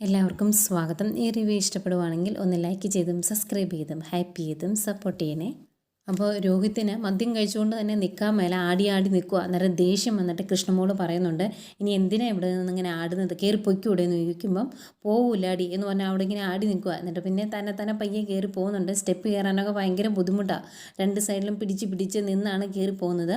എല്ലാവർക്കും സ്വാഗതം. ഈ റിവ്യൂ ഇഷ്ടപ്പെടുവാണെങ്കിൽ ഒന്ന് ലൈക്ക് ചെയ്തും സബ്സ്ക്രൈബ് ചെയ്തും ഹാപ്പി ചെയ്തും സപ്പോർട്ട് ചെയ്യണേ. അപ്പോൾ രോഹിത്തിന് മദ്യം കഴിച്ചുകൊണ്ട് തന്നെ നിൽക്കാൻ മേല ആടി ആടി നിൽക്കുക അന്നേരം ദേഷ്യം വന്നിട്ട് കൃഷ്ണമോൾ പറയുന്നുണ്ട് ഇനി എന്തിനാണ് ഇവിടെ നിന്ന് ഇങ്ങനെ ആടുന്നത്? കയറി പൊയ്ക്കൂടെ? എന്ന് ചോദിക്കുമ്പം പോവില്ല അടി എന്ന് പറഞ്ഞാൽ അവിടെ ഇങ്ങനെ ആടി നിൽക്കുക എന്നിട്ട് പിന്നെ തന്നെ തന്നെ പയ്യെ കയറി പോകുന്നുണ്ട്. സ്റ്റെപ്പ് കയറാനൊക്കെ ഭയങ്കര ബുദ്ധിമുട്ടാണ് രണ്ട് സൈഡിലും പിടിച്ച് പിടിച്ച് നിന്നാണ് കയറി പോകുന്നത്.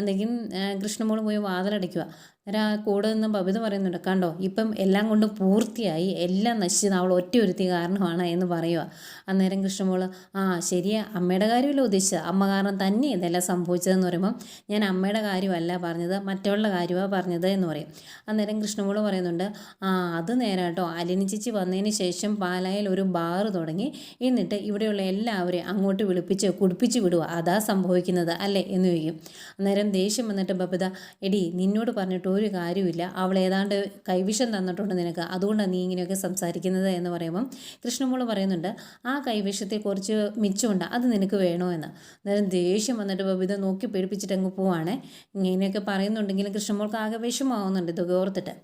എന്തെങ്കിലും കൃഷ്ണമോൾ പോയി വാതിലടയ്ക്കുക അന്നേരം ആ കൂടെ നിന്ന് ബബിത പറയുന്നുണ്ട്. കണ്ടോ? ഇപ്പം എല്ലാം കൊണ്ട് പൂർത്തിയായി. എല്ലാം നശിച്ചത് അവൾ ഒറ്റ ഒരുത്തി കാരണമാണ് എന്ന് പറയുക അന്നേരം കൃഷ്ണമോൾ ആ ശരിയാ. അമ്മയുടെ കാര്യമല്ല ഉദ്ദേശിച്ചത്? അമ്മ കാരണം തന്നെ ഇതെല്ലാം സംഭവിച്ചതെന്ന് പറയുമ്പം ഞാൻ അമ്മയുടെ കാര്യമല്ല പറഞ്ഞത് മറ്റുള്ള കാര്യമാണ് പറഞ്ഞത് എന്ന് പറയും. അന്നേരം കൃഷ്ണമോൾ പറയുന്നുണ്ട് ആ അത് നേരാട്ടോ അലിനി ചേച്ചി വന്നതിന് ശേഷം പാലായിൽ ഒരു ബാറ് തുടങ്ങി. എന്നിട്ട് ഇവിടെയുള്ള എല്ലാവരെയും അങ്ങോട്ട് വിളിപ്പിച്ച് കുടിപ്പിച്ച് വിടുക അതാ സംഭവിക്കുന്നത്. അല്ലേ? എന്ന് ചോദിക്കും. അന്നേരം ദേഷ്യം വന്നിട്ട് ബബിത എടി നിന്നോട് പറഞ്ഞിട്ട് ഒരു കാര്യമില്ല അവൾ ഏതാണ്ട് കൈവിഷം തന്നിട്ടുണ്ട് നിനക്ക്. അതുകൊണ്ടാണ് നീ ഇങ്ങനെയൊക്കെ സംസാരിക്കുന്നത് എന്ന് പറയുമ്പം കൃഷ്ണമോൾ പറയുന്നുണ്ട് ആ കൈവിഷത്തെ കുറച്ച് മിച്ചമുണ്ട്. അത് നിനക്ക് വേണോ എന്ന്. അന്നേരം ദേഷ്യം വന്നിട്ട് ബബിത നോക്കി പേടിപ്പിച്ചിട്ട് അങ്ങ് പോവാണേ. ഇങ്ങനെയൊക്കെ പറയുന്നുണ്ടെങ്കിലും കൃഷ്ണമോൾക്ക് ആകെ വിഷമാവുന്നുണ്ട് ഇതൊക്കെ ഓർത്തിട്ട്.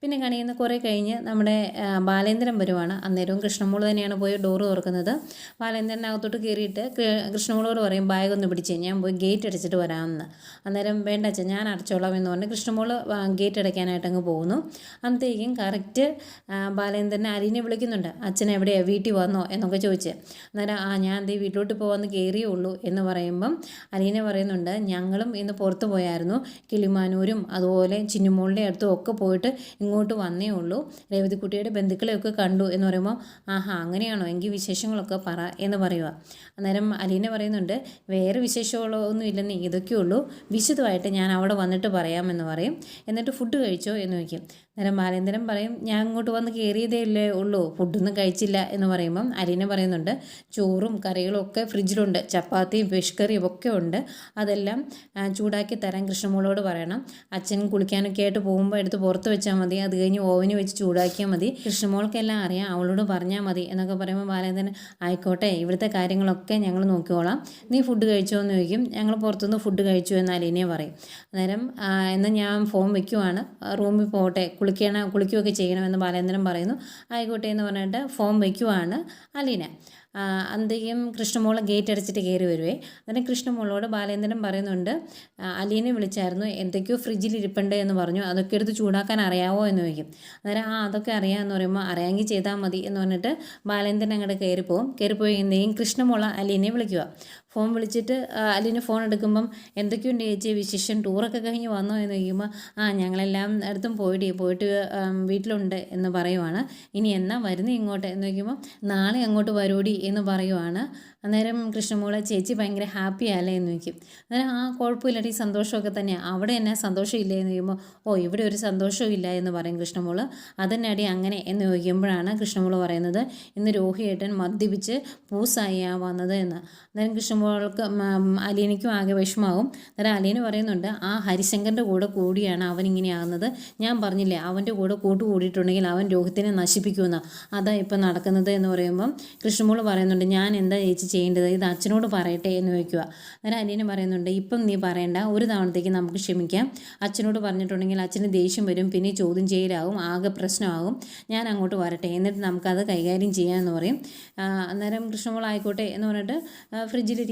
പിന്നെ കണിയുന്ന കുറേ കഴിഞ്ഞ് നമ്മുടെ ബാലേന്ദ്രൻ വരുവാണ്. അന്നേരവും കൃഷ്ണമോൾ തന്നെയാണ് പോയി ഡോറ് തുറക്കുന്നത്. ബാലേന്ദ്രനകത്തോട്ട് കയറിയിട്ട് കൃഷ്ണമോളോട് പറയും ബാഗ് ഒന്ന് പിടിച്ച്. ഞാൻ പോയി ഗേറ്റ് അടിച്ചിട്ട് വരാമെന്ന്. അന്നേരം വേണ്ട അച്ഛൻ ഞാൻ അടച്ചോളാം എന്ന് പറഞ്ഞ് കൃഷ്ണമോൾ ഗേറ്റ് അടയ്ക്കാനായിട്ട് അങ്ങ് പോകുന്നു. അന്നത്തേക്കും കറക്റ്റ് ബാലേന്ദ്രനെ അലീനെ വിളിക്കുന്നുണ്ട്. അച്ഛൻ എവിടെയാണ് വീട്ടിൽ വന്നോ? എന്നൊക്കെ ചോദിച്ച്. അന്നേരം ആ ഞാൻ എന്തേ വീട്ടിലോട്ട് പോകാമെന്ന് കയറിയേ ഉള്ളൂ എന്ന് പറയുമ്പം അലീന പറയുന്നുണ്ട് ഞങ്ങളും ഇന്ന് പുറത്ത് പോയായിരുന്നു. കിളിമാനൂരും അതുപോലെ ചിന്നുമോളിന്റെ അടുത്തും ഒക്കെ പോയിട്ട് ഇങ്ങോട്ട് വന്നേ ഉള്ളൂ. രേവതിക്കുട്ടിയുടെ ബന്ധുക്കളെയൊക്കെ കണ്ടു എന്ന് പറയുമ്പോൾ ആഹാ അങ്ങനെയാണോ? എങ്കിൽ വിശേഷങ്ങളൊക്കെ പറ എന്ന് പറയുക അന്നേരം അലീന പറയുന്നുണ്ട് വേറെ വിശേഷങ്ങളോ ഒന്നും ഇല്ലെന്ന് ഇതൊക്കെ ഉള്ളൂ വിശദമായിട്ട് ഞാൻ അവിടെ വന്നിട്ട് പറയാമെന്ന് പറയും. എന്നിട്ട് ഫുഡ് കഴിച്ചോ എന്ന് ചോദിക്കും. അന്നേരം ബാലേന്ദ്രൻ പറയും ഞാൻ ഇങ്ങോട്ട് വന്ന് കയറിയതേ ഇല്ലേ ഉള്ളൂ ഫുഡൊന്നും കഴിച്ചില്ല എന്ന് പറയുമ്പം അലീന പറയുന്നുണ്ട് ചോറും കറികളും ഒക്കെ ഫ്രിഡ്ജിലുണ്ട് ചപ്പാത്തിയും ഫിഷ് കറിയും ഒക്കെ ഉണ്ട്. അതെല്ലാം ചൂടാക്കി തരാൻ കൃഷ്ണമോളോട് പറയണം. അച്ഛൻ കുളിക്കാനൊക്കെ ആയിട്ട് പോകുമ്പോൾ എടുത്ത് പുറത്ത് വെച്ചാൽ മതി അത് കഴിഞ്ഞ് ഓവന് വെച്ച് ചൂടാക്കിയാൽ മതി. കൃഷ്ണമോൾക്കെല്ലാം അറിയാം അവളോട് പറഞ്ഞാൽ മതി എന്നൊക്കെ പറയുമ്പോൾ ബാലേന്ദ്രൻ ആയിക്കോട്ടെ ഇവിടുത്തെ കാര്യങ്ങളൊക്കെ ഞങ്ങൾ നോക്കിക്കോളാം. നീ ഫുഡ് കഴിച്ചോ എന്ന് ചോദിക്കും. ഞങ്ങൾ പുറത്തുനിന്ന് ഫുഡ് കഴിച്ചു എന്ന് അലീനയെ പറയും. അന്നേരം എന്നാൽ ഞാൻ ഫോൺ വെക്കുവാണ്. റൂമിൽ പോകട്ടെ കുളിക്കണം കുളിക്കുകയൊക്കെ ചെയ്യണമെന്ന് ബാലേന്ദ്രൻ പറയുന്നു. ആയിക്കോട്ടെ എന്ന് പറഞ്ഞിട്ട് ഫോം വയ്ക്കുവാണ് അലീന. അന്തിയും കൃഷ്ണമോൾ ഗേറ്റ് അടച്ചിട്ട് കയറി വരുവേ. അന്നേരം കൃഷ്ണമോളോട് ബാലേന്ദ്രൻ പറയുന്നുണ്ട് അലീനെ വിളിച്ചായിരുന്നു. എന്തൊക്കെയോ ഫ്രിഡ്ജിൽ ഇരിപ്പുണ്ട് എന്ന് പറഞ്ഞു. അതൊക്കെ എടുത്ത് ചൂടാക്കാൻ അറിയാവോ എന്ന് ചോദിക്കും. അന്നേരം ആ അതൊക്കെ അറിയാമെന്ന് പറയുമ്പോൾ അറിയാമെങ്കിൽ ചെയ്താൽ മതി എന്ന് പറഞ്ഞിട്ട് ബാലേന്ദ്രൻ അങ്ങോട്ട് കയറിപ്പോവും കയറിപ്പോയി എന്തെങ്കിലും കൃഷ്ണമോള അലീനെ വിളിക്കുക. ഫോൺ വിളിച്ചിട്ട് അലീന ഫോൺ എടുക്കുമ്പം എന്തൊക്കെയുണ്ട് ചേച്ചി വിശേഷം? ടൂറൊക്കെ കഴിഞ്ഞ് വന്നോ എന്ന് ചോദിക്കുമ്പോൾ ആ ഞങ്ങളെല്ലാം അടുത്തും പോയിട്ട് പോയിട്ട് വീട്ടിലുണ്ട് എന്ന് പറയുവാണ്. ഇനി എന്നാ വരുന്ന ഇങ്ങോട്ട് എന്ന് ചോദിക്കുമ്പോൾ നാളെ അങ്ങോട്ട് വരൂടി എന്ന് പറയുവാണ്. അന്നേരം കൃഷ്ണമോളെ ചേച്ചി ഭയങ്കര ഹാപ്പി അല്ലേ എന്ന് ചോദിക്കും. അന്നേരം ആ കുഴപ്പമില്ലടി സന്തോഷമൊക്കെ തന്നെയാണ് അവിടെ എന്നാ സന്തോഷമില്ലേ എന്ന് ചോദിക്കുമ്പോൾ ഓ ഇവിടെ ഒരു സന്തോഷവും ഇല്ല എന്ന് പറയും കൃഷ്ണമോൾ. അതന്നെ അടി അങ്ങനെ എന്ന് ചോദിക്കുമ്പോഴാണ് കൃഷ്ണമോൾ പറയുന്നത്. ഇന്ന് രോഹിയേട്ടൻ മദ്യപിച്ച് പൂസായി വന്നത് എന്ന്. അന്നേരം കൃഷ്ണമോൾക്ക് മ- അലീനയ്ക്കും ആകെ വിഷമാവും. അന്നേരം അലീന പറയുന്നുണ്ട് ആ ഹരിശങ്കറിന്റെ കൂടെ കൂടിയാണ് അവൻ ഇങ്ങനെയാകുന്നത് ഞാൻ പറഞ്ഞില്ലേ അവന്റെ കൂടെ കൂട്ട് കൂടിയിട്ടുണ്ടെങ്കിൽ അവൻ രോഹിത്തിനെ നശിപ്പിക്കുമെന്ന്. അതാ ഇപ്പം നടക്കുന്നത് എന്ന് പറയുമ്പം കൃഷ്ണമോൾ പറയുന്നുണ്ട് ഞാൻ എന്താ ചേച്ചി ചെയ്യേണ്ടത്? ഇത് അച്ഛനോട് പറയട്ടെ എന്ന് ചോദിക്കുക. അന്നേരം അലീന പറയുന്നുണ്ട് ഇപ്പം നീ പറയണ്ട ഒരു തവണത്തേക്ക് നമുക്ക് ക്ഷമിക്കാം. അച്ഛനോട് പറഞ്ഞിട്ടുണ്ടെങ്കിൽ അച്ഛന് ദേഷ്യം വരും പിന്നെ ചോദ്യം ചെയ്യലാവും ആകെ പ്രശ്നമാകും. ഞാൻ അങ്ങോട്ട് വരട്ടെ എന്നിട്ട് നമുക്കത് കൈകാര്യം ചെയ്യാമെന്ന് പറയും. അന്നേരം കൃഷ്ണമോൾ ആയിക്കോട്ടെ എന്ന് പറഞ്ഞിട്ട് ആ,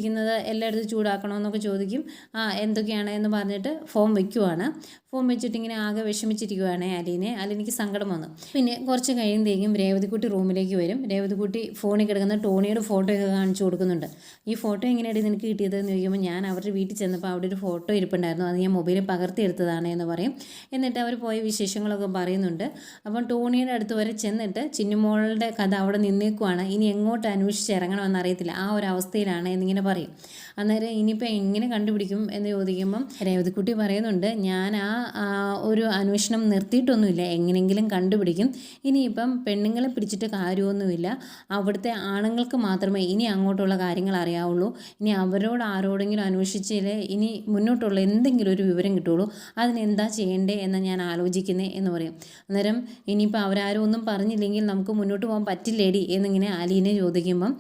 ഫ്രിഡ്ജിലിരിക്കുന്നത് എല്ലായിടത്തും ചൂടാക്കണമെന്നൊക്കെ ചോദിക്കും. ആ എന്തൊക്കെയാണ് എന്ന് പറഞ്ഞിട്ട് ഫോം വയ്ക്കുവാണ് ഫോം വെച്ചിട്ട് ഇങ്ങനെ ആകെ വിഷമിച്ചിരിക്കുവാണ് അലീനെ അലീനിക്ക് സങ്കടം വന്നു. പിന്നെ കുറച്ച് കഴിയുമ്പോഴേക്കും രേവതിക്കുട്ടി റൂമിലേക്ക് വരും. രേവതിക്കുട്ടി ഫോണിൽ കിടക്കുന്ന ടോണിയുടെ ഫോട്ടോ ഒക്കെ കാണിച്ചു കൊടുക്കുന്നുണ്ട്. ഈ ഫോട്ടോ എങ്ങനെയാണ് നിനക്ക് കിട്ടിയത് എന്ന് ചോദിക്കുമ്പോൾ ഞാൻ അവരുടെ വീട്ടിൽ ചെന്നപ്പോൾ അവിടെ ഒരു ഫോട്ടോ ഇരിപ്പുണ്ടായിരുന്നു. അത് ഞാൻ മൊബൈലിൽ പകർത്തിയെടുത്തതാണ് എന്ന് പറയും. എന്നിട്ട് അവർ പോയ വിശേഷങ്ങളൊക്കെ പറയുന്നുണ്ട്. അപ്പം ടോണിയുടെ അടുത്ത് വരെ ചെന്നിട്ട് ചിന്നുമോളുടെ കഥ അവിടെ നിന്നേക്കുവാണ്. ഇനി എങ്ങോട്ട് അന്വേഷിച്ച് ഇറങ്ങണമെന്ന് അറിയത്തില്ല. ആ ഒരു അവസ്ഥയിലാണ് എന്നിങ്ങനെ പറയും. അന്നേരം ഇനിയിപ്പോൾ എങ്ങനെ കണ്ടുപിടിക്കും എന്ന് ചോദിക്കുമ്പം രേവതിക്കുട്ടി പറയുന്നുണ്ട് ഞാൻ ആ ഒരു അന്വേഷണം നിർത്തിയിട്ടൊന്നുമില്ല. എങ്ങനെയെങ്കിലും കണ്ടുപിടിക്കും. ഇനിയിപ്പം പെണ്ണുങ്ങളെ പിടിച്ചിട്ട് കാര്യമൊന്നുമില്ല. അവിടുത്തെ ആണുങ്ങൾക്ക് മാത്രമേ ഇനി അങ്ങോട്ടുള്ള കാര്യങ്ങൾ അറിയാവുള്ളൂ. ഇനി അവരോട് ആരോടെങ്കിലും അന്വേഷിച്ചാലേ ഇനി മുന്നോട്ടുള്ള എന്തെങ്കിലും ഒരു വിവരം കിട്ടുള്ളൂ. അതിനെന്താ ചെയ്യേണ്ടേ എന്ന് ഞാൻ ആലോചിക്കുന്നത് എന്ന് പറയും. അന്നേരം ഇനിയിപ്പോൾ അവരാരും ഒന്നും പറഞ്ഞില്ലെങ്കിൽ നമുക്ക് മുന്നോട്ട് പോകാൻ പറ്റില്ലേടി? എന്നിങ്ങനെ അലീനെ ചോദിക്കുമ്പം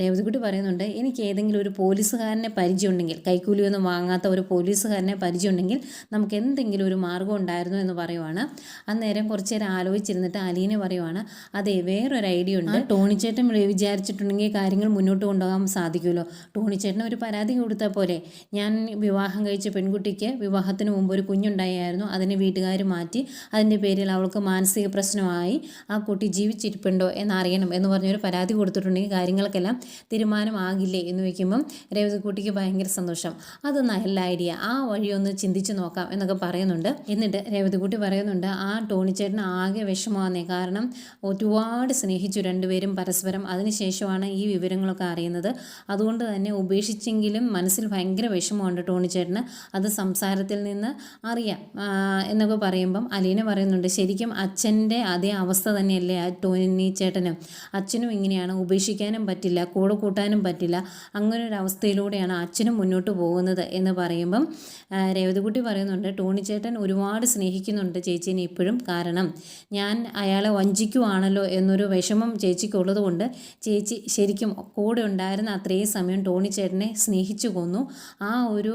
രേവതിക്കുട്ടി പറയുന്നുണ്ട് എനിക്ക് ഏതെങ്കിലും ഒരു പോലീസുകാരനെ പരിചയമുണ്ടെങ്കിൽ കൈക്കൂലിയൊന്നും വാങ്ങാത്ത ഒരു പോലീസുകാരനെ പരിചയമുണ്ടെങ്കിൽ നമുക്ക് എന്തെങ്കിലും ഒരു മാർഗം ഉണ്ടായിരുന്നു എന്ന് പറയുവാണ്. അന്നേരം കുറച്ച് നേരം ആലോചിച്ചിരുന്നിട്ട് അലീനെ പറയുവാണ് അതെ വേറൊരു ഐഡിയ ഉണ്ട്. ടോണിച്ചേട്ടൻ വിചാരിച്ചിട്ടുണ്ടെങ്കിൽ കാര്യങ്ങൾ മുന്നോട്ട് കൊണ്ടുപോകാൻ സാധിക്കുമല്ലോ. ടോണിച്ചേട്ടന് ഒരു പരാതി കൊടുത്താൽ പോലെ ഞാൻ വിവാഹം കഴിച്ച പെൺകുട്ടിക്ക് വിവാഹത്തിന് മുമ്പ് ഒരു കുഞ്ഞുണ്ടായിരുന്നു. അതിനെ വീട്ടുകാർ മാറ്റി അതിന്റെ പേരിൽ അവൾക്ക് മാനസിക പ്രശ്നമായി. ആ കുട്ടി ജീവിച്ചിരിപ്പുണ്ടോ എന്നറിയണം എന്ന് പറഞ്ഞൊരു പരാതി കൊടുത്തിട്ടുണ്ടെങ്കിൽ കാര്യങ്ങൾക്കെല്ലാം തീരുമാനമാകില്ലേ എന്ന് വയ്ക്കുമ്പം രേവതിക്കുട്ടിക്ക് ഭയങ്കര സന്തോഷം. അത് നല്ല ഐഡിയ. ആ വഴി ഒന്ന് ചിന്തിച്ച് നോക്കാം എന്നൊക്കെ പറയുന്നുണ്ട്. എന്നിട്ട് രേവതിക്കുട്ടി പറയുന്നുണ്ട് ആ ടോണിച്ചേട്ടന് ആകെ വിഷമമാകുന്നേ കാരണം ഒരുപാട് സ്നേഹിച്ചു രണ്ടുപേരും പരസ്പരം. അതിനുശേഷമാണ് ഈ വിവരങ്ങളൊക്കെ അറിയുന്നത്. അതുകൊണ്ട് തന്നെ ഉപേക്ഷിച്ചെങ്കിലും മനസ്സിൽ ഭയങ്കര വിഷമമുണ്ട് ടോണിച്ചേട്ടന്. അത് സംസാരത്തിൽ നിന്ന് അറിയാം. എന്നൊക്കെ പറയുമ്പം അലീന പറയുന്നുണ്ട് ശരിക്കും അച്ഛന്റെ അതേ അവസ്ഥ തന്നെയല്ലേ ആ ടോണി ചേട്ടനും അച്ഛനും ഇങ്ങനെയാണ്. ഉപേക്ഷിക്കാനും പറ്റില്ല. കൂടെ കൂട്ടാനും പറ്റില്ല. അങ്ങനെ ഒരു അവസ്ഥയിലൂടെയാണ് അച്ഛനും മുന്നോട്ട് പോകുന്നത് എന്ന് പറയുമ്പം രേവതികുട്ടി പറയുന്നുണ്ട് ടോണി ചേട്ടൻ ഒരുപാട് സ്നേഹിക്കുന്നുണ്ട് ചേച്ചീനെ ഇപ്പോഴും. കാരണം ഞാൻ അയാളെ വഞ്ചിക്കുവാണല്ലോ എന്നൊരു വിഷമം ചേച്ചിക്കുള്ളത് കൊണ്ട് ചേച്ചി ശരിക്കും കൂടെ ഉണ്ടായിരുന്ന അത്രയും സമയം ടോണി ചേട്ടനെ സ്നേഹിച്ചു കൊന്നു. ആ ഒരു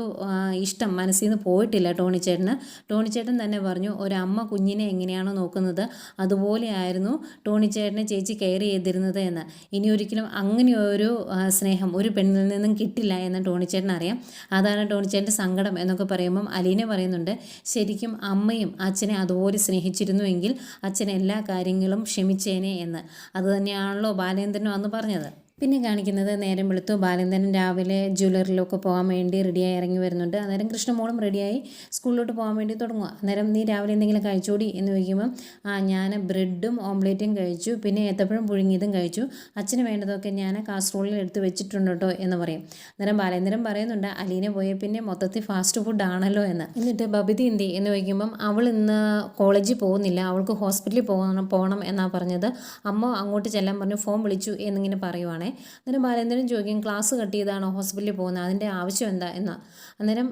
ഇഷ്ടം മനസ്സിൽ നിന്ന് പോയിട്ടില്ല ടോണി ചേട്ടന്. ടോണി ചേട്ടൻ തന്നെ പറഞ്ഞു ഒരമ്മ കുഞ്ഞിനെ എങ്ങനെയാണോ നോക്കുന്നത്? അതുപോലെയായിരുന്നു ടോണി ചേട്ടനെ ചേച്ചി കെയർ ചെയ്തിരുന്നത് എന്ന്. ഇനി ഒരിക്കലും അങ്ങനെ ഒരു സ്നേഹം ഒരു പെണ്ണിൽ നിന്നും കിട്ടില്ല എന്ന് ടോണിച്ചേട്ടൻ അറിയാം. അതാണ് ടോണിച്ചേട്ടന്റെ സങ്കടം എന്നൊക്കെ പറയുമ്പം അലീന പറയുന്നുണ്ട് ശരിക്കും അമ്മയും അച്ഛനെ അതുപോലെ സ്നേഹിച്ചിരുന്നുവെങ്കിൽ അച്ഛൻ എല്ലാ കാര്യങ്ങളും ക്ഷമിച്ചേനെ എന്ന്. അതുതന്നെയാണല്ലോ ബാലേന്ദ്രനും അന്ന് പറഞ്ഞത്. പിന്നെ കാണിക്കുന്നത് നേരം വെളുത്തു ബാലേന്ദ്രൻ രാവിലെ ജ്വല്ലറിലൊക്കെ പോകാൻ വേണ്ടി റെഡിയായി ഇറങ്ങി വരുന്നുണ്ട്. അന്നേരം കൃഷ്ണമോളും റെഡിയായി സ്കൂളിലോട്ട് പോകാൻ വേണ്ടി തുടങ്ങുക അന്നേരം നീ രാവിലെ എന്തെങ്കിലും കഴിച്ചോടി എന്ന് ചോദിക്കുമ്പം ആ ഞാൻ ബ്രെഡും ഓംലേറ്റും കഴിച്ചു. പിന്നെ ഏത്തപ്പഴം പുഴുങ്ങിയതും കഴിച്ചു. അച്ഛന് വേണ്ടതൊക്കെ ഞാൻ കാസറോളിൽ എടുത്ത് വെച്ചിട്ടുണ്ട് കേട്ടോ എന്ന് പറയും. അന്നേരം ബാലേന്ദ്രൻ പറയുന്നുണ്ട് അലീന പോയ പിന്നെ മൊത്തത്തിൽ ഫാസ്റ്റ് ഫുഡ് ആണല്ലോ എന്ന്. എന്നിട്ട് ബബിതി എന്തി എന്ന് ചോദിക്കുമ്പം അവൾ ഇന്ന് കോളേജിൽ പോകുന്നില്ല. അവൾക്ക് ഹോസ്പിറ്റലിൽ പോകണം പോകണം എന്നാണ് പറഞ്ഞത്. അമ്മ അങ്ങോട്ട് ചെല്ലാൻ പറഞ്ഞു ഫോൺ വിളിച്ചു എന്നിങ്ങനെ പറയുവാണേ. അന്നേരം ബാലേന്ദ്രൻ ചോദിക്കും ക്ലാസ് കട്ട് ചെയ്താണോ ഹോസ്പിറ്റലിൽ പോകുന്നത്? അതിന്റെ ആവശ്യം എന്താ? എന്ന്. അന്നേരം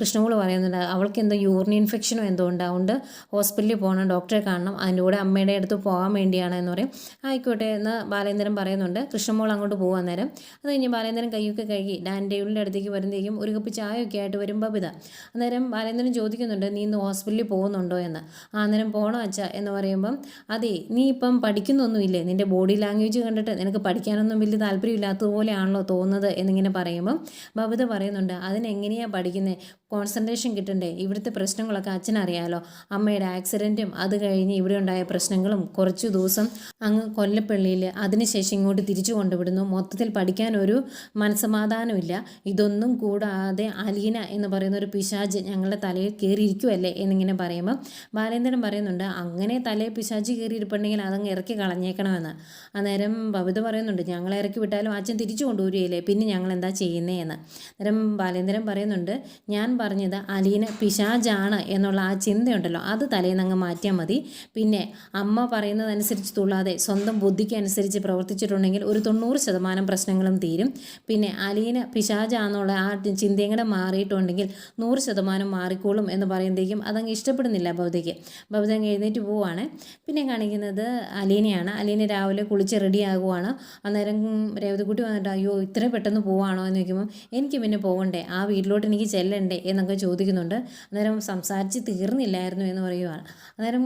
കൃഷ്ണമോൾ പറയുന്നുണ്ട് അവൾക്ക് എന്തോ യൂറിൻ ഇൻഫെക്ഷനോ എന്തോ ഉണ്ട്. അതുകൊണ്ട് ഹോസ്പിറ്റലിൽ പോകണം ഡോക്ടറെ കാണണം. അതിന്റെ കൂടെ അമ്മയുടെ അടുത്ത് പോകാൻ വേണ്ടിയാണ് എന്ന് പറയും. ആയിക്കോട്ടെ എന്ന് ബാലേന്ദ്രൻ പറയുന്നുണ്ട്. കൃഷ്ണമോൾ അങ്ങോട്ട് പോകാൻ നേരം അത് കഴിഞ്ഞ് ബാലേന്ദ്രൻ കൈയൊക്കെ കഴുകി ഡാന്റെ ഉള്ളിന്റെ അടുത്തേക്ക് വരുമ്പോഴേക്കും ഒരു കപ്പ് ചായയൊക്കെ ആയിട്ട് വരുമ്പോൾ ബബിത അന്നേരം ബാലേന്ദ്രൻ ചോദിക്കുന്നുണ്ട് നീ ഇന്ന് ഹോസ്പിറ്റലിൽ പോകുന്നുണ്ടോ? എന്ന്. ആ അന്നേരം പോകണോ അച്ഛ എന്ന് പറയുമ്പം അതെ നീ ഇപ്പം പഠിക്കുന്നൊന്നുമില്ലേ? നിന്റെ ബോഡി ലാംഗ്വേജ് കണ്ടിട്ട് നിനക്ക് പഠിക്കാനൊന്നും വലിയ താല്പര്യമില്ലാത്തതുപോലെയാണല്ലോ തോന്നുന്നത് എന്നിങ്ങനെ പറയുമ്പം ബബിത പറയുന്നുണ്ട് അതിനെങ്ങനെയാണ് പഠിക്കുന്നത് കോൺസെൻട്രേഷൻ കിട്ടണ്ടേ? ഇവിടുത്തെ പ്രശ്നങ്ങളൊക്കെ അച്ഛനറിയാലോ. അമ്മയുടെ ആക്സിഡന്റും അത് കഴിഞ്ഞ് ഇവിടെ ഉണ്ടായ പ്രശ്നങ്ങളും കുറച്ച് ദിവസം അങ്ങ് കൊല്ലപ്പള്ളിയിൽ അതിനുശേഷം ഇങ്ങോട്ട് തിരിച്ചു കൊണ്ടുവിടുന്നു. മൊത്തത്തിൽ പഠിക്കാൻ ഒരു മനസ്സമാധാനമില്ല. ഇതൊന്നും കൂടാതെ അലീന എന്ന് പറയുന്ന ഒരു പിശാജ് ഞങ്ങളുടെ തലയിൽ കയറിയിരിക്കുമല്ലേ എന്നിങ്ങനെ പറയുമ്പോൾ ബാലേന്ദ്രൻ പറയുന്നുണ്ട് അങ്ങനെ തലയിൽ പിശാജ് കയറിയിരിപ്പുണ്ടെങ്കിൽ അതങ്ങ് ഇറക്കി കളഞ്ഞേക്കണമെന്ന്. അന്നേരം ബബിത പറയുന്നുണ്ട് ഞങ്ങൾ ഇറക്കി വിട്ടാലും അച്ഛൻ തിരിച്ചു കൊണ്ടുവരികയില്ലേ? പിന്നെ ഞങ്ങൾ എന്താ ചെയ്യുന്നേ എന്ന് അന്നേരം ബാലേന്ദ്രൻ പറയുന്നുണ്ട് ഞാൻ പറഞ്ഞത് അലീന പിശാജാണ് എന്നുള്ള ആ ചിന്തയുണ്ടല്ലോ. അത് തലേന്നങ്ങ് മാറ്റിയാൽ മതി. പിന്നെ അമ്മ പറയുന്നതനുസരിച്ച് തുള്ളാതെ സ്വന്തം ബുദ്ധിക്ക് അനുസരിച്ച് പ്രവർത്തിച്ചിട്ടുണ്ടെങ്കിൽ ഒരു തൊണ്ണൂറ് ശതമാനം പ്രശ്നങ്ങളും തീരും. പിന്നെ അലീന പിശാജാന്നുള്ള ആ ചിന്തയും കൂടെ മാറിയിട്ടുണ്ടെങ്കിൽ നൂറ് ശതമാനം മാറിക്കോളും എന്ന് പറയുമ്പോഴേക്കും അതങ്ങ് ഇഷ്ടപ്പെടുന്നില്ല ഭവതയ്ക്ക് ഭവത അങ്ങ് എഴുന്നേറ്റ് പോവുകയാണ് പിന്നെ കാണിക്കുന്നത് അലീനയാണ്. അലീന രാവിലെ കുളിച്ച് റെഡി ആകുവാണ്. അന്നേരം രേവതിക്കുട്ടി വന്നിട്ട് അയ്യോ ഇത്ര പെട്ടെന്ന് പോവാണോ? എന്ന് ചോദിക്കുമ്പോൾ എനിക്ക് പിന്നെ പോകണ്ടേ. ആ വീട്ടിലോട്ട് എനിക്ക് ചെല്ലണ്ടേ. എന്നൊക്കെ ചോദിക്കുന്നുണ്ട്. അന്നേരം സംസാരിച്ച് തീർന്നില്ലായിരുന്നു എന്ന് പറയുവാണ്. അന്നേരം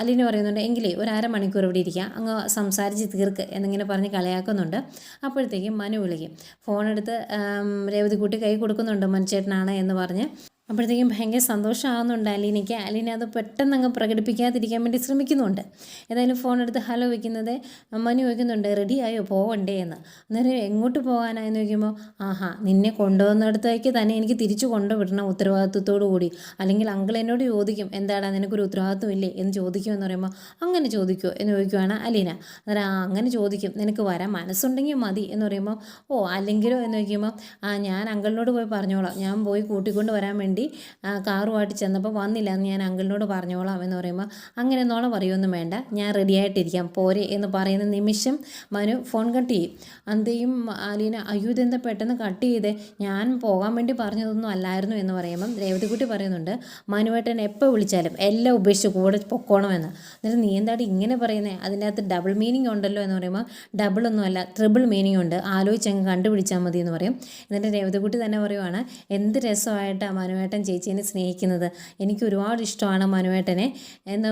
അലീന പറയുന്നുണ്ട് എങ്കിലേ ഒരു അരമണിക്കൂർ ഇവിടെ ഇരിക്കുക അങ്ങ് സംസാരിച്ച് തീർക്ക് എന്നിങ്ങനെ പറഞ്ഞ് കളിയാക്കുന്നുണ്ട്. അപ്പോഴത്തേക്കും മനു വിളിക്കും. ഫോണെടുത്ത് രേവതി രേവതിക്കുട്ടി കൈ കൊടുക്കുന്നുണ്ട് മനുചേട്ടനാണ് എന്ന് പറഞ്ഞ്. അപ്പോഴത്തേക്കും ഭയങ്കര സന്തോഷമാകുന്നുണ്ട് അലീനയ്ക്ക്. അലീന അത് പെട്ടെന്ന് അങ്ങ് പ്രകടിപ്പിക്കാതിരിക്കാൻ വേണ്ടി ശ്രമിക്കുന്നുണ്ട്. ഏതായാലും ഫോൺ എടുത്ത് ഹലോ വയ്ക്കുന്നത് അമ്മനു ചോദിക്കുന്നുണ്ട് റെഡി ആയോ? പോവണ്ടേ? എന്ന്. അന്നേരം എങ്ങോട്ട് പോകാനായെന്ന് ചോദിക്കുമ്പോൾ ആഹാ നിന്നെ കൊണ്ടുവന്നിടത്തേക്ക് തന്നെ എനിക്ക് തിരിച്ചു കൊണ്ടുവിടണം ഉത്തരവാദിത്വത്തോടു കൂടി. അല്ലെങ്കിൽ അങ്കിൾ എന്നോട് ചോദിക്കും എന്താടാ നിനക്കൊരു ഉത്തരവാദിത്വം ഇല്ലേ? എന്ന് ചോദിക്കുമെന്ന് പറയുമ്പോൾ അങ്ങനെ ചോദിക്കുമോ എന്ന് ചോദിക്കുവാണ് അലീന. അന്നേരം ആ അങ്ങനെ ചോദിക്കും. നിനക്ക് വരാൻ മനസ്സുണ്ടെങ്കിൽ മതി. എന്ന് പറയുമ്പോൾ ഓ അല്ലെങ്കിലോ? എന്ന് ചോദിക്കുമ്പോൾ ആ ഞാൻ അങ്കിളിനോട് പോയി പറഞ്ഞോളാം. ഞാൻ പോയി കൂട്ടിക്കൊണ്ട് വരാൻ വേണ്ടി ആ, കാറുമായിട്ട് ചെന്നപ്പോൾ വന്നില്ല എന്ന് ഞാൻ അങ്കിളിനോട് പറഞ്ഞോളാം എന്ന് പറയുമ്പോൾ അങ്ങനെ നോളം പറയുമൊന്നും വേണ്ട ഞാൻ റെഡി ആയിട്ടിരിക്കാം പോരെ എന്ന് പറയുന്ന നിമിഷം മനു ഫോൺ കട്ട് ചെയ്യും. അന്തയും അലീന അയ്യോ ഇതെന്താ പെട്ടെന്ന് കട്ട് ചെയ്തേ? ഞാൻ പോകാൻ വേണ്ടി പറഞ്ഞതൊന്നും അല്ലായിരുന്നു എന്ന് പറയുമ്പം രേവതിക്കുട്ടി പറയുന്നുണ്ട് മനുവേട്ടൻ എപ്പോൾ വിളിച്ചാലും എല്ലാം ഉപേക്ഷിച്ച് കൂടെ പൊക്കോണമെന്ന്. എന്നിട്ട് നീ എന്താണ് ഇങ്ങനെ പറയുന്നത് അതിന്റെ അകത്ത് ഡബിൾ മീനിങ് ഉണ്ടല്ലോ എന്ന് പറയുമ്പോൾ ഡബിൾ ഒന്നുമല്ല ട്രിപ്പിൾ മീനിങ് ഉണ്ട്. ആലോചിച്ച് അങ്ങ് കണ്ടുപിടിച്ചാൽ മതി എന്ന് പറയും. എന്നിട്ട് രേവതിക്കുട്ടി തന്നെ പറയുവാണ് എന്ത് രസമായിട്ടാണ് മനുവേട്ടൻ മനുവേട്ടൻ ചേച്ചീനെ സ്നേഹിക്കുന്നത് എനിക്ക് ഒരുപാട് ഇഷ്ടമാണ് മനുവേട്ടനെ എന്ന്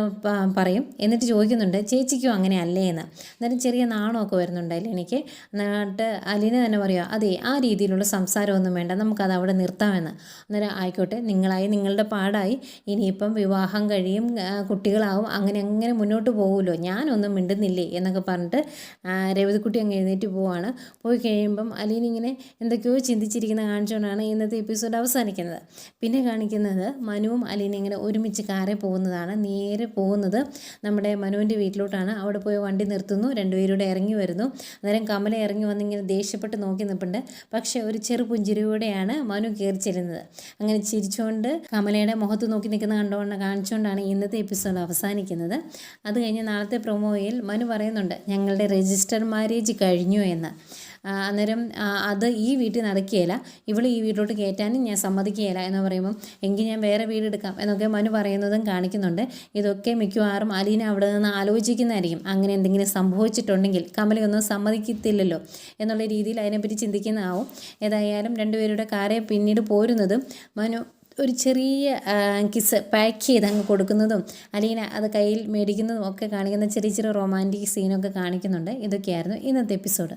പറയും. എന്നിട്ട് ചോദിക്കുന്നുണ്ട് ചേച്ചിക്കും അങ്ങനെ അല്ലേ എന്ന്? അന്നേരം ചെറിയ നാണമൊക്കെ വരുന്നുണ്ടല്ലേ എനിക്ക്. എന്നിട്ട് അലീന തന്നെ പറയുക അതെ ആ രീതിയിലുള്ള സംസാരമൊന്നും വേണ്ട നമുക്കത് അവിടെ നിർത്താമെന്ന്. അന്നേരം ആയിക്കോട്ടെ നിങ്ങളായി നിങ്ങളുടെ പാടായി. ഇനിയിപ്പം വിവാഹം കഴിയും കുട്ടികളാവും അങ്ങനെ അങ്ങനെ മുന്നോട്ട് പോകുമല്ലോ ഞാനൊന്നും മിണ്ടുന്നില്ലേ? എന്നൊക്കെ പറഞ്ഞിട്ട് രേവതിക്കുട്ടി അങ്ങ് എഴുന്നേറ്റ് പോവാണ്. പോയി കഴിയുമ്പം അലീന ഇങ്ങനെ എന്തൊക്കെയോ ചിന്തിച്ചിരിക്കുന്ന കാണിച്ചുകൊണ്ടാണ് ഇന്നത്തെ എപ്പിസോഡ് അവസാനിക്കുന്നത്. പിന്നെ കാണിക്കുന്നത് മനുവും അലീനും ഇങ്ങനെ ഒരുമിച്ച് കാറിൽ പോകുന്നതാണ്. നേരെ പോകുന്നത് നമ്മുടെ മനുവിന്റെ വീട്ടിലോട്ടാണ്. അവിടെ പോയി വണ്ടി നിർത്തുന്നു. രണ്ടുപേരൂടെ ഇറങ്ങി വരുന്നു. അന്നേരം കമല ഇറങ്ങി വന്നിങ്ങനെ ദേഷ്യപ്പെട്ട് നോക്കി നിൽപ്പുണ്ട് പക്ഷേ ഒരു ചെറു പുഞ്ചിരിയോടെയാണ് മനു കയറി ചെല്ലുന്നത്. അങ്ങനെ ചിരിച്ചുകൊണ്ട് കമലയുടെ മുഖത്ത് നോക്കി നിൽക്കുന്ന കണ്ടുകൊണ്ട് കാണിച്ചുകൊണ്ടാണ് ഇന്നത്തെ എപ്പിസോഡ് അവസാനിക്കുന്നത്. അത് കഴിഞ്ഞ് നാളത്തെ പ്രൊമോയിൽ മനു പറയുന്നുണ്ട് ഞങ്ങളുടെ രജിസ്റ്റർ മാരേജ് കഴിഞ്ഞു എന്ന്. അന്നേരം അത് ഈ വീട്ടിൽ നടക്കുകയില്ല. ഇവൾ ഈ വീട്ടിലോട്ട് കയറ്റാനും ഞാൻ സമ്മതിക്കുകയില്ല എന്ന് പറയുമ്പം എങ്കിൽ ഞാൻ വേറെ വീടെടുക്കാം എന്നൊക്കെ മനു പറയുന്നതും കാണിക്കുന്നുണ്ട്. ഇതൊക്കെ മിക്കവാറും അലീന അവിടെ നിന്ന് ആലോചിക്കുന്നതായിരിക്കും. അങ്ങനെ എന്തെങ്കിലും സംഭവിച്ചിട്ടുണ്ടെങ്കിൽ കമലയൊന്നും സമ്മതിക്കത്തില്ലല്ലോ എന്നുള്ള രീതിയിൽ അതിനെപ്പറ്റി ചിന്തിക്കുന്നതാവും. ഏതായാലും രണ്ടുപേരുടെ കാരെ പിന്നീട് പോരുന്നതും മനു ഒരു ചെറിയ കിസ് പാക്ക് ചെയ്ത് അങ്ങ് കൊടുക്കുന്നതും അലീന അത് കയ്യിൽ മേടിക്കുന്നതും ഒക്കെ കാണിക്കുന്ന ചെറിയ ചെറിയ റൊമാന്റിക് സീനൊക്കെ കാണിക്കുന്നുണ്ട്. ഇതൊക്കെയായിരുന്നു ഇന്നത്തെ എപ്പിസോഡ്.